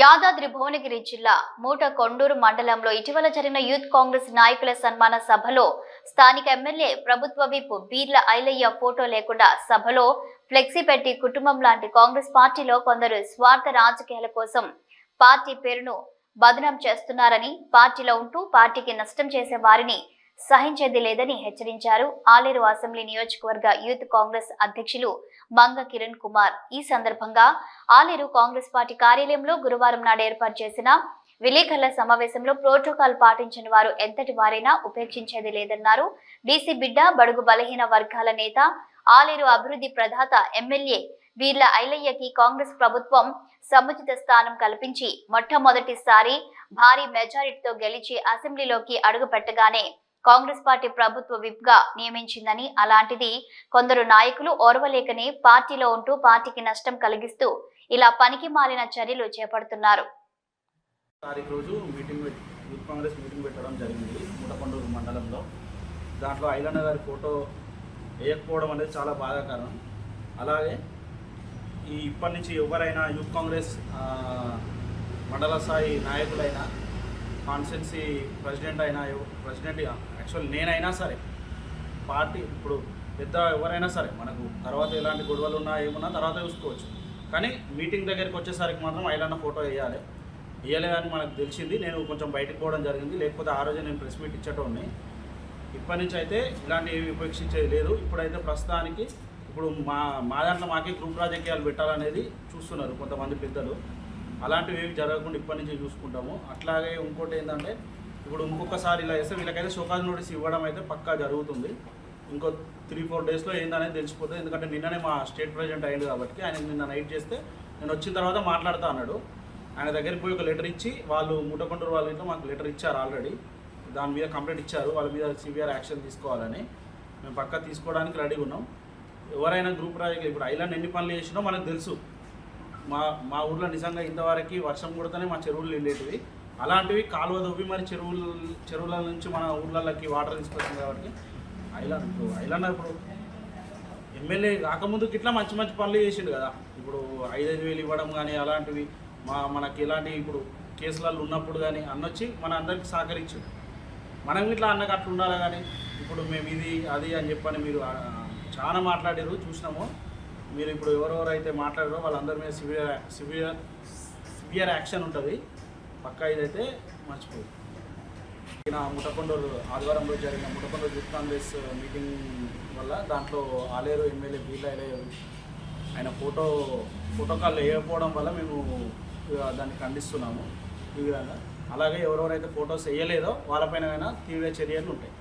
యాదాద్రి భువనగిరి జిల్లా మూట కొండూరు మండలంలో ఇటీవల జరిగిన యూత్ కాంగ్రెస్ నాయకుల సన్మాన సభలో స్థానిక ఎమ్మెల్యే ప్రభుత్వ విప్ బీర్ల ఐలయ్య ఫోటో లేకుండా సభలో ఫ్లెక్సీ పెట్టి కుటుంబం లాంటి కాంగ్రెస్ పార్టీలో కొందరు స్వార్థ రాజకీయాల కోసం పార్టీ పేరును బదనం చేస్తున్నారని పార్టీలో ఉంటూ పార్టీకి నష్టం చేసే వారిని సహించేది లేదని హెచ్చరించారు. ఆలేరు అసెంబ్లీ నియోజకవర్గ యూత్ కాంగ్రెస్ అధ్యక్షులు మంగ కిరణ్ కుమార్. ఈ సందర్భంగా ఆలేరు కాంగ్రెస్ పార్టీ కార్యాలయంలో గురువారం నాడు ఏర్పాటు చేసిన విలేకరుల సమావేశంలో ప్రోటోకాల్ పాటించని వారు ఎంతటి వారైనా ఉపేక్షించేది లేదన్నారు. డీసీ బిడ్డ బడుగు బలహీన వర్గాల నేత ఆలేరు అభివృద్ధి ప్రధాత ఎమ్మెల్యే వీర్ల ఐలయ్యకి కాంగ్రెస్ ప్రభుత్వం సముచిత స్థానం కల్పించి మొట్టమొదటిసారి భారీ మెజారిటీతో గెలిచి అసెంబ్లీలోకి అడుగుపెట్టగానే కాంగ్రెస్ పార్టీ ప్రభుత్వ విప్గా నియమించిందని అలాంటిది కొందరు నాయకులు ఓర్వలేకనే పార్టీలో ఉంటూ పార్టీకి నష్టం కలిగిస్తూ ఇలా పనికి మాలిన చర్యలు చేపడుతున్నారు. కాంగ్రెస్ మీటింగ్ పెట్టడం జరిగింది ముటకొండూరు మండలంలో. దాంట్లో ఐలన్న గారి ఫోటో వేయకపోవడం అనేది చాలా బాధాకరం. అలాగే ఈ ఇప్పటి నుంచి ఎవరైనా యూత్ కాంగ్రెస్ మండల స్థాయి నాయకులైనా కాన్స్టెన్సీ ప్రెసిడెంట్ అయినా ప్రెసిడెంట్ యాక్చువల్ నేనైనా సరే పార్టీ ఇప్పుడు పెద్ద ఎవరైనా సరే మనకు తర్వాత ఎలాంటి గొడవలు ఉన్నా ఏమున్నా తర్వాత చూసుకోవచ్చు. కానీ మీటింగ్ దగ్గరికి వచ్చేసరికి మాత్రం ఐలన్న ఫోటో వేయాలి. వేయలేదని మనకు తెలిసింది. నేను కొంచెం బయటకు పోవడం జరిగింది. లేకపోతే ఆ రోజు నేను ప్రెస్ మీట్ ఇచ్చేటోడిని. ఇప్పటి నుంచి అయితే ఇలాంటివి ఏమి ఉపేక్షించేది లేదు. ఇప్పుడైతే ప్రస్తుతానికి ఇప్పుడు మా మా దాంట్లో మాకే గ్రూప్ రాజకీయాలు పెట్టాలనేది చూస్తున్నారు కొంతమంది పెద్దలు. అలాంటివి ఏమి జరగకుండా ఇప్పటి నుంచి చూసుకుంటాము. అట్లాగే ఇంకోటి ఏంటంటే ఇప్పుడు ఇంకొకసారి ఇలా చేస్తే వీళ్ళకైతే షోకాజ్ నోటీస్ ఇవ్వడం అయితే పక్కా జరుగుతుంది. ఇంకో త్రీ ఫోర్ డేస్లో ఏందనేది తెలిసిపోతుంది. ఎందుకంటే నిన్ననే మా స్టేట్ ప్రెసిడెంట్ అయ్యింది కాబట్టి ఆయన నిన్న నైట్ చేస్తే నేను వచ్చిన తర్వాత మాట్లాడుతా అన్నాడు. ఆయన దగ్గరికి పోయి ఒక లెటర్ ఇచ్చి వాళ్ళు ముట్టకొండూరు వాళ్ళ ఇంట్లో మాకు లెటర్ ఇచ్చారు ఆల్రెడీ. దాని మీద కంప్లైంట్ ఇచ్చారు. వాళ్ళ మీద సివియర్ యాక్షన్ తీసుకోవాలని. మేము పక్కా తీసుకోవడానికి రెడీగా ఉన్నాం. ఎవరైనా గ్రూప్ రాజకీయాలు ఇప్పుడు ఐలాండ్ ఎన్ని పనులు చేసినో మనకు తెలుసు. మా మా ఊర్లో నిజంగా ఇంతవరకు వర్షం కొడితేనే మా చెరువులు వెళ్ళేటివి అలాంటివి కాలువ దొవ్వి మరి చెరువులు చెరువుల నుంచి మన ఊర్లలోకి వాటర్ తీసుకొచ్చింది కాబట్టి ఐలాండ్ ఇప్పుడు ఐలాండ్ ఇప్పుడు ఎమ్మెల్యే కాకముందు ఇట్లా మంచి మంచి పనులు చేసిండు కదా. ఇప్పుడు ఐదైదు వేలు ఇవ్వడం కానీ అలాంటివి మా మనకి ఇలాంటి ఇప్పుడు కేసులలో ఉన్నప్పుడు కానీ అన్నొచ్చి మన అందరికి సహకరించు మనం ఇట్లా అన్నకు అట్లా ఉండాలి కానీ ఇప్పుడు మేము ఇది అది అని చెప్పని మీరు చాలా మాట్లాడారు చూసినాము. మీరు ఇప్పుడు ఎవరెవరు అయితే మాట్లాడారో వాళ్ళందరి మీద సివియర్ సివియర్ సివియర్ యాక్షన్ ఉంటుంది. పక్కా ఇదైతే మర్చిపోదు. ఈయన ముటకొండూరు ఆదివారంలో జరిగిన ముఠకొండూరు యూత్ కాంగ్రెస్ మీటింగ్ వల్ల దాంట్లో ఆలేరు ఎమ్మెల్యే బీర్ల ఆయన ఫోటో ఫోటోకాల్ వేయకపోవడం వల్ల మేము దాన్ని ఖండిస్తున్నాము ఈ విధంగా. అలాగే ఎవరెవరైతే ఫోటోస్ వేయలేదో వాళ్ళపైన అయినా తీవ్ర చర్యలు ఉంటాయి.